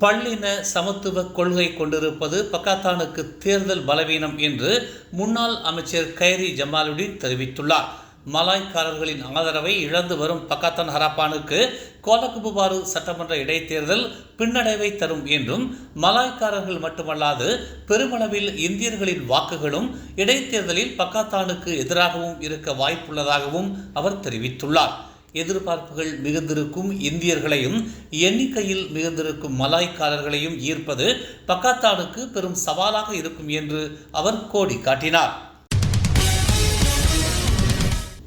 பள்ளின சமத்துவ கொள்கை கொண்டிருப்பது பக்காத்தானுக்கு தேர்தல் பலவீனம் என்று முன்னாள் அமைச்சர் கைரி ஜமாலுddin தெரிவித்துள்ளார். மலாய்க்காரர்களின் ஆதரவை இழந்து வரும் பக்காத்தான் ஹராப்பானுக்கு கோலகுபுபாரு சட்டமன்ற இடைத்தேர்தல் பின்னடைவை தரும் என்றும் மலாய்க்காரர்கள் மட்டுமல்லாது பெருமளவில் இந்தியர்களின் வாக்குகளும் இடைத்தேர்தலில் பக்காத்தானுக்கு எதிராகவும் இருக்க வாய்ப்புள்ளதாகவும் அவர் தெரிவித்துள்ளார். எதிர்பார்ப்புகள் மிகுந்திருக்கும் இந்தியர்களையும் எண்ணிக்கையில் மிகுந்திருக்கும் மலாய்க்காரர்களையும் ஈர்ப்பது பக்காத்தானுக்கு பெரும் சவாலாக இருக்கும் என்று அவர் கோடி காட்டினார்.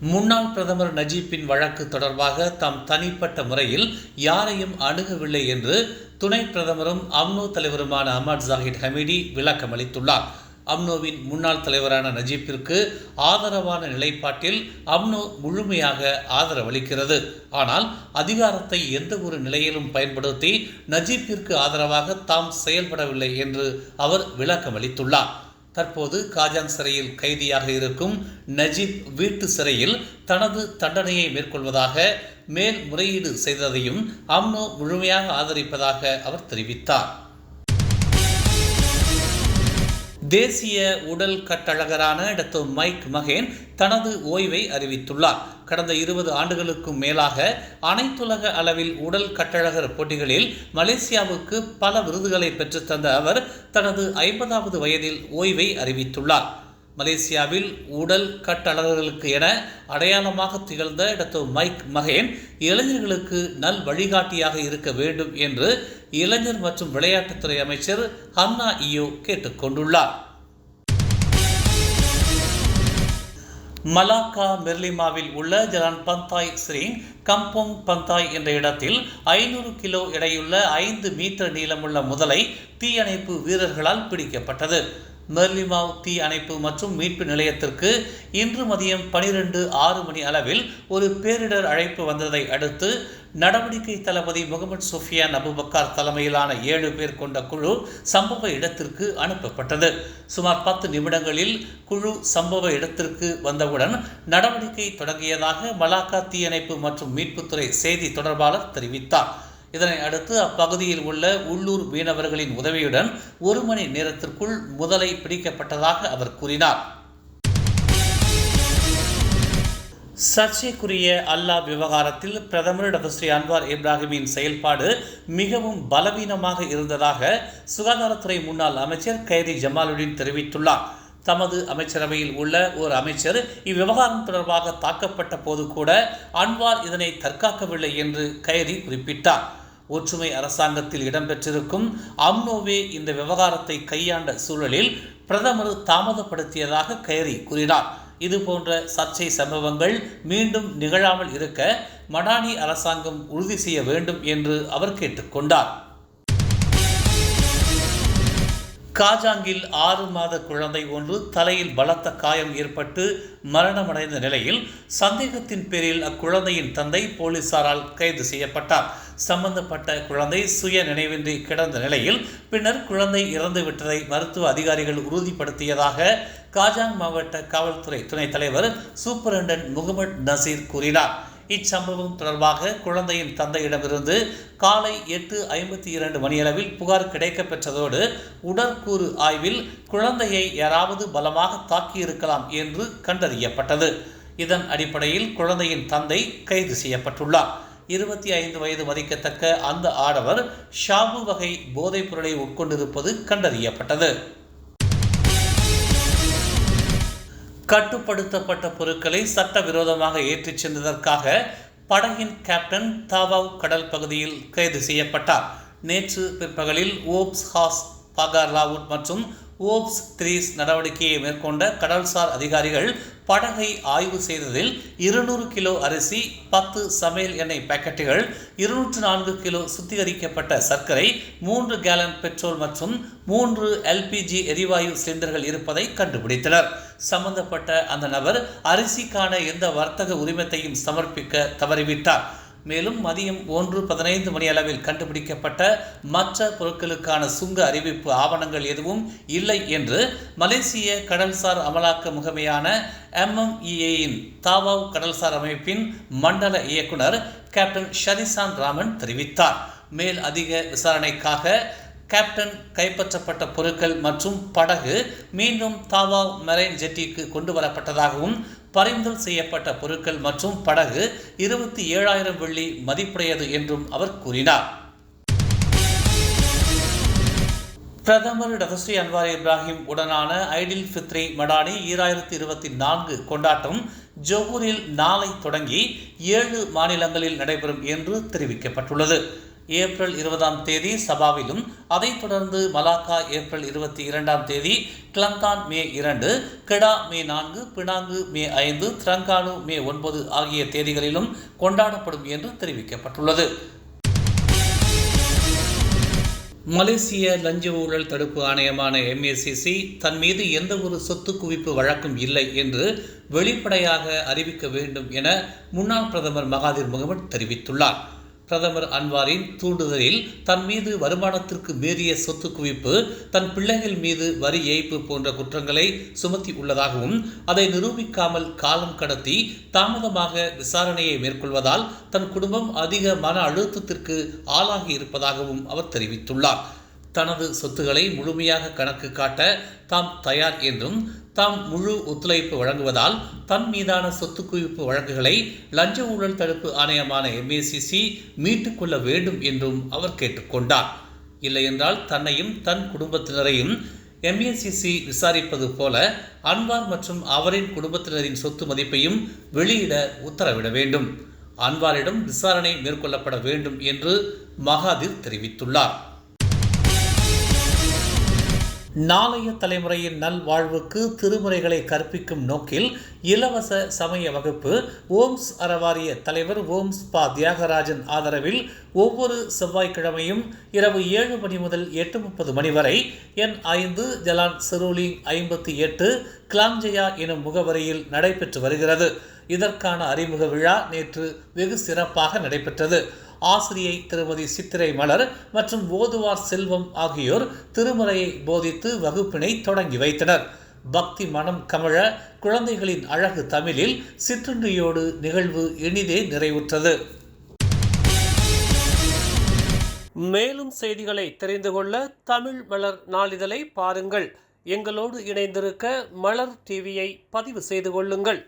முன்னாள் பிரதமர் நஜீப்பின் வழக்கு தொடர்பாக தாம் தனிப்பட்ட முறையில் யாரையும் அணுகவில்லை என்று துணை பிரதமரும் அம்னோ தலைவருமான அஹமத் ஜாஹித் ஹமீடி விளக்கமளித்துள்ளார். அம்னோவின் முன்னாள் தலைவரான நஜீப்பிற்கு ஆதரவான நிலைப்பாட்டில் அம்னோ முழுமையாக ஆதரவளிக்கிறது. ஆனால் அதிகாரத்தை எந்த ஒரு நிலையிலும் பயன்படுத்தி நஜீப்பிற்கு ஆதரவாக தாம் செயல்படவில்லை என்று அவர் விளக்கமளித்துள்ளார். தற்போது காஜான் சிறையில் கைதியாக இருக்கும் நஜீப் வீட்டு சிறையில் தனது தண்டனையை மேற்கொள்வதாக மேல்முறையீடு செய்ததையும் அம்னோ முழுமையாக ஆதரிப்பதாக அவர் தெரிவித்தார். தேசிய உடல் கட்டழகரான டாக்டர் மைக் மகேன் தனது ஓய்வை அறிவித்துள்ளார். கடந்த இருபது ஆண்டுகளுக்கும் மேலாக அனைத்துலக அளவில் உடல் கட்டழகர் போட்டிகளில் மலேசியாவுக்கு பல விருதுகளை பெற்றுத்தந்த அவர் தனது ஐம்பதாவது வயதில் ஓய்வை அறிவித்துள்ளார். மலேசியாவில் உடல் கட்டளர்களுக்கு என அடையாளமாக திகழ்ந்த டாக்டர் மைக் மகேன் இளைஞர்களுக்கு நல் வழிகாட்டியாக இருக்க வேண்டும் என்று இளைஞர் மற்றும் விளையாட்டுத்துறை அமைச்சர் ஹன்னா இயோ கேட்டுக்கொண்டுள்ளார் மலாக்கா மெர்லிமாவில் உள்ள ஜலான் பந்தாய் ஸ்ரீங் கம்போங் பந்தாய் என்ற இடத்தில் ஐநூறு கிலோ எடையுள்ள ஐந்து மீட்டர் நீளமுள்ள முதலை தீயணைப்பு வீரர்களால் பிடிக்கப்பட்டது. மெர்லிமாவ் தீ அணைப்பு மற்றும் மீட்பு நிலையத்திற்கு இன்று மதியம் பனிரெண்டு ஆறு மணி அளவில் ஒரு பேரிடர் அழைப்பு வந்ததை அடுத்து நடவடிக்கை தளபதி முகமது சுஃபியான் அபுபக்கார் தலைமையிலான ஏழு பேர் கொண்ட குழு சம்பவ இடத்திற்கு அனுப்பப்பட்டது. சுமார் பத்து நிமிடங்களில் குழு சம்பவ இடத்திற்கு வந்தவுடன் நடவடிக்கை தொடங்கியதாக மலாக்கா தீயணைப்பு மற்றும் மீட்புத்துறை செய்தி தொடர்பாளர் தெரிவித்தார். இதனை அடுத்து அப்பகுதியில் உள்ள உள்ளூர் மீனவர்களின் உதவியுடன் ஒரு மணி நேரத்திற்குள் முதலை பிடிக்கப்பட்டதாக அவர் கூறினார். சர்ச்சைக்குரிய அல்லாஹ் விவகாரத்தில் பிரதமர் டாக்டர் ஸ்ரீ அன்வார் இப்ராஹிமின் செயல்பாடு மிகவும் பலவீனமாக இருந்ததாக சுகாதாரத்துறை முன்னாள் அமைச்சர் கைரி ஜமாலுடன் தெரிவித்துள்ளார். தமது அமைச்சரவையில் உள்ள ஒரு அமைச்சர் இவ்விவகாரம் தொடர்பாக தாக்கப்பட்ட போது கூட அன்வார் இதனை தற்காக்கவில்லை என்று கைரி குறிப்பிட்டார். ஒற்றுமை அரசாங்கத்தில் இடம்பெற்றிருக்கும் அம்னோவே இந்த விவகாரத்தை கையாண்ட சூழலில் பிரதமர் தாமதப்படுத்தியதாக கைரி கூறினார். இது போன்ற சர்ச்சை சம்பவங்கள் மீண்டும் நிகழாமல் இருக்க மடானி அரசாங்கம் உறுதி செய்ய வேண்டும் என்று அவர் கேட்டுக்கொண்டார் காஜாங்கில் ஆறு மாத குழந்தை ஒன்று தலையில் பலத்த காயம் ஏற்பட்டு மரணமடைந்த நிலையில் சந்தேகத்தின் பேரில் அக்குழந்தையின் தந்தை போலீசாரால் கைது செய்யப்பட்டார். சம்பந்தப்பட்ட குழந்தை சுய நினைவின்றி கிடந்த நிலையில் பின்னர் குழந்தை இறந்துவிட்டதை மருத்துவ அதிகாரிகள் உறுதிப்படுத்தியதாக காஜாங் மாவட்ட காவல்துறை துணைத் தலைவர் சூப்பரண்டன் முகமது நசீர் கூறினார். இச்சம்பவம் தொடர்பாக குழந்தையின் தந்தையிடமிருந்து காலை எட்டு ஐம்பத்தி இரண்டு மணியளவில் புகார் கிடைக்கப்பெற்றதோடு உடற்கூறு ஆய்வில் குழந்தையை யாராவது பலமாக தாக்கியிருக்கலாம் என்று கண்டறியப்பட்டது. இதன் அடிப்படையில் குழந்தையின் தந்தை கைது செய்யப்பட்டுள்ளார். இருபத்தி ஐந்து வயது மதிக்கத்தக்க அந்த ஆடவர் ஷாபு வகை போதைப் பொருளை உட்கொண்டிருப்பது கண்டறியப்பட்டது. கட்டுப்படுத்தப்பட்ட பொருட்களை சட்டவிரோதமாக ஏற்றிச் சென்றதற்காக படகின் கேப்டன் தாவாவ் கடல் பகுதியில் கைது செய்யப்பட்டார். நேற்று பிற்பகலில் ஓப்ஸ் ஹாஸ் பாகார்லாவுட் மற்றும் ஓப்ஸ் த்ரீஸ் நடவடிக்கையை மேற்கொண்ட கடல்சார் அதிகாரிகள் படகை ஆய்வு செய்ததில் இருநூறு கிலோ அரிசி பத்து சமையல் எண்ணெய் பாக்கெட்டுகள் இருநூற்று நான்கு கிலோ சுத்திகரிக்கப்பட்ட சர்க்கரை மூன்று கேலன் பெட்ரோல் மற்றும் மூன்று எல்பிஜி எரிவாயு சிலிண்டர்கள் இருப்பதை கண்டுபிடித்தனர். சம்பந்தப்பட்ட அந்த நபர் அரிசிக்கான எந்த வர்த்தக உரிமத்தையும் சமர்ப்பிக்க தவறிவிட்டார். மேலும் மதியம் ஒன்று பதினைந்து மணி அளவில் கண்டுபிடிக்கப்பட்ட மற்ற பொருட்களுக்கான சுங்க அறிவிப்பு ஆவணங்கள் எதுவும் இல்லை என்று மலேசிய கடல்சார் அமலாக்க முகமையான எம்எம்இஏயின் தாவாவ் கடல்சார் அமைப்பின் மண்டல இயக்குனர் கேப்டன் ஷரிசான் ராமன் தெரிவித்தார். மேல் அதிக விசாரணைக்காக கேப்டன் கைப்பற்றப்பட்ட பொருட்கள் மற்றும் படகு மீண்டும் தாவா மெரைன் ஜெட்டிக்கு கொண்டு வரப்பட்டதாகவும் பறிமுதல் செய்யப்பட்ட பொருட்கள் மற்றும் படகு இருபத்தி ஏழாயிரம் வெள்ளி மதிப்புடையது என்றும் அவர் கூறினார். பிரதமர் டதஸ்ரீ அன்வார் இப்ராஹிம் உடனான ஐடில் ஃபித்ரி மடானி ஈராயிரத்தி இருபத்தி நான்கு கொண்டாட்டம் ஜோகூரில் நாளை தொடங்கி ஏழு மாநிலங்களில் நடைபெறும் என்று தெரிவிக்கப்பட்டுள்ளது. ஏப்ரல் இருபதாம் தேதி சபாவிலும் அதைத் தொடர்ந்து மலாக்கா ஏப்ரல் இருபத்தி இரண்டாம் தேதி கிளந்தான் மே இரண்டு கெடா மே நான்கு பினாங்கு மே ஐந்து திரங்கானு மே ஒன்பது ஆகிய தேதிகளிலும் கொண்டாடப்படும் என்று தெரிவிக்கப்பட்டுள்ளது. மலேசிய லஞ்ச ஊழல் தடுப்பு ஆணையமான எம்ஏசிசி தன் மீது எந்த ஒரு சொத்து குவிப்பு வழக்கும் இல்லை என்று வெளிப்படையாக அறிவிக்க வேண்டும் என முன்னாள் பிரதமர் மகாதிர் முகமது தெரிவித்துள்ளார். பிரதமர் அன்வாரின் தூண்டுதலில் தன் மீது வருமானத்திற்கு மீறிய சொத்து குவிப்பு தன் பிள்ளைகள் மீது வரி ஏய்ப்பு போன்ற குற்றங்களை சுமத்தி உள்ளதாகவும் அதை நிரூபிக்காமல் காலம் கடத்தி தாமதமாக விசாரணையை மேற்கொள்வதால் தன் குடும்பம் அதிக மன அழுத்தத்திற்கு ஆளாகி இருப்பதாகவும் அவர் தெரிவித்துள்ளார். தனது சொத்துக்களை முழுமையாக கணக்கு காட்ட தாம் தயார் என்றும் தாம் முழு ஒத்துழைப்பு வழங்குவதால் தன் மீதான சொத்து குவிப்பு வழக்குகளை லஞ்ச ஊழல் தடுப்பு ஆணையமான எம்ஏசிசி மீட்டுக் கொள்ள வேண்டும் என்றும் அவர் கேட்டுக்கொண்டார். இல்லையென்றால் தன்னையும் தன் குடும்பத்தினரையும் எம்ஏசிசி விசாரிப்பது போல அன்வார் மற்றும் அவரின் குடும்பத்தினரின் சொத்து மதிப்பையும் வெளியிட உத்தரவிட வேண்டும். அன்வாரிடம் விசாரணை மேற்கொள்ளப்பட வேண்டும் என்று மகாதிர் தெரிவித்துள்ளார். நாளைய தலைமுறையின் நல்வாழ்வுக்கு திருமுறைகளை கற்பிக்கும் நோக்கில் இலவச சமய வகுப்பு ஓம்ஸ் அறவாரிய தலைவர் ஓம்ஸ் பா. தியாகராஜன் ஆதரவில் ஒவ்வொரு செவ்வாய்க்கிழமையும் இரவு ஏழு மணி முதல் எட்டு முப்பது மணி வரை என் ஐந்து ஜலான் சிரோலிங் ஐம்பத்தி எட்டு கிளாஞ்சயா எனும் முகவரியில் நடைபெற்று வருகிறது. இதற்கான அறிமுக விழா நேற்று வெகு சிறப்பாக நடைபெற்றது. ஆசிரியை திருமதி சித்திரை மலர் மற்றும் ஓதுவார் செல்வம் ஆகியோர் திருமுறையை போதித்து வகுப்பினை தொடங்கி வைத்தனர். பக்தி மனம் கமழ குழந்தைகளின் அழகு தமிழில் சிற்றுண்டியோடு நிகழ்வு இனிதே நிறைவுற்றது. மேலும் செய்திகளை தெரிந்து கொள்ள தமிழ் மலர் நாளிதழை பாருங்கள். எங்களோடு இணைந்திருக்க மலர் டிவியை பதிவு செய்து கொள்ளுங்கள்.